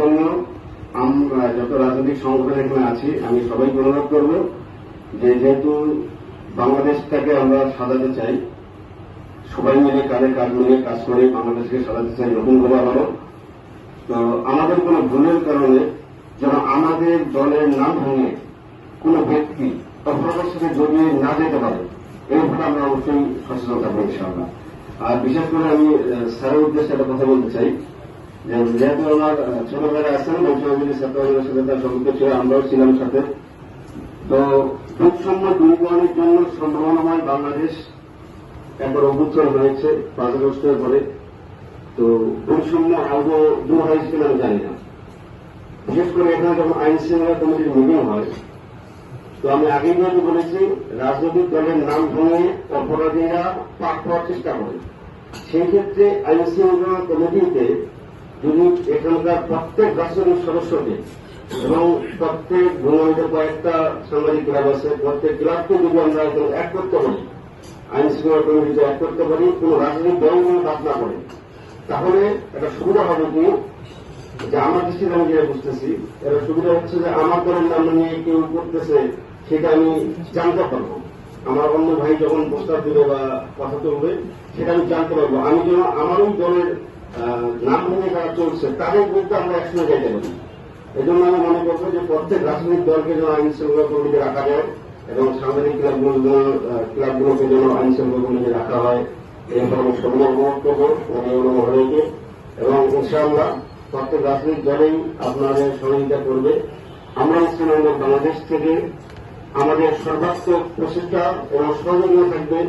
জন্য আমরা যত রাজনৈতিক সংগঠন এখানে আছি, আমি সবাইকে অনুরোধ করব যে যেহেতু বাংলাদেশটাকে আমরা সাজাতে চাই, সবাই মিলে কাঁধে কাঁধ মিলে কাজ করে বাংলাদেশকে সাজাতে চাই নতুন করে আবারও তো আমাদের কোনো ভুলের কারণে যেন আমাদের দলের নাম ভেঙে কোনো ব্যক্তি অপরাধের সাথে জড়িয়ে না যেতে পারে, এই ব্যাপারে আমরা অবশ্যই সচেতন থাকব ইনশাআল্লাহ। আর বিশেষ করে আমি স্যারের উদ্দেশ্যে একটা কথা বলতে চাই। যেহেতু আমার ছোট ভাইরা আছেন সাথে তার সম্পর্ক ছিল, আমরাও ছিলাম সাথে। তো জন্য সম্ভাবনাময় বাংলাদেশ একবার অভ্যুত্থান হয়েছে, পাঁচ পরে। তো দূর হয়েছে কিনা আমি জানি না। বিশেষ করে এখানে যখন আইন শৃঙ্খলা কমিটির মিটিং হয়, তো আমি আগেই বলেছি, রাজনৈতিক দলের নাম ভেঙে অপরাধীরা পাক পাওয়ার চেষ্টা করে। সেই ক্ষেত্রে আইন শৃঙ্খলা কমিটিতে এখানকার প্রত্যেক রাজনৈতিক সদস্যকে। এবং প্রত্যেক ভূমিতে কয়েকটা সাংবাদিক ক্লাব আছে, প্রত্যেক ক্লাবকে যদি আমরা এখানে এক করতে পারি, আইন শৃঙ্খলা কমিটিতে এক করতে পারি, কোন রাজনৈতিক দল কোনো বাদ না করে তাহলে একটা সুবিধা হবে কি? যে আমার দৃষ্টিতে আমি যেটা বুঝতেছি এর সুবিধা হচ্ছে যে আমার দলের নাম নিয়ে কেউ করতেছে সেটা আমি জানতে পারব। আমার অন্য ভাই যখন প্রস্তাব দেবে বা কথা তুলবে, সেটা আমি জানতে পারব। আমি যেন আমার ওই দলের নাম নিয়ে যারা চলছে, তাদের বিরুদ্ধে আমরা একসঙ্গে যাইতে পারি। এই জন্য আমি মনে করব যে প্রত্যেক রাজনৈতিক দলকে যেন আইন শৃঙ্খলা কমিটি রাখা যায় এবং সাংবাদিক ক্লাবগুলো ক্লাবগুলোকে যেন আইন শৃঙ্খলা কমিটি রাখা হয় সবাই অনুরোধ করব আমি এবং ইনশাআল্লাহ প্রত্যেক রাজনৈতিক দলেই আপনাদের সহযোগিতা করবে। আমরা ইসলামাবাদ বাংলাদেশ থেকে আমাদের সর্বাত্মক প্রচেষ্টা এবং সহযোগিতা থাকবে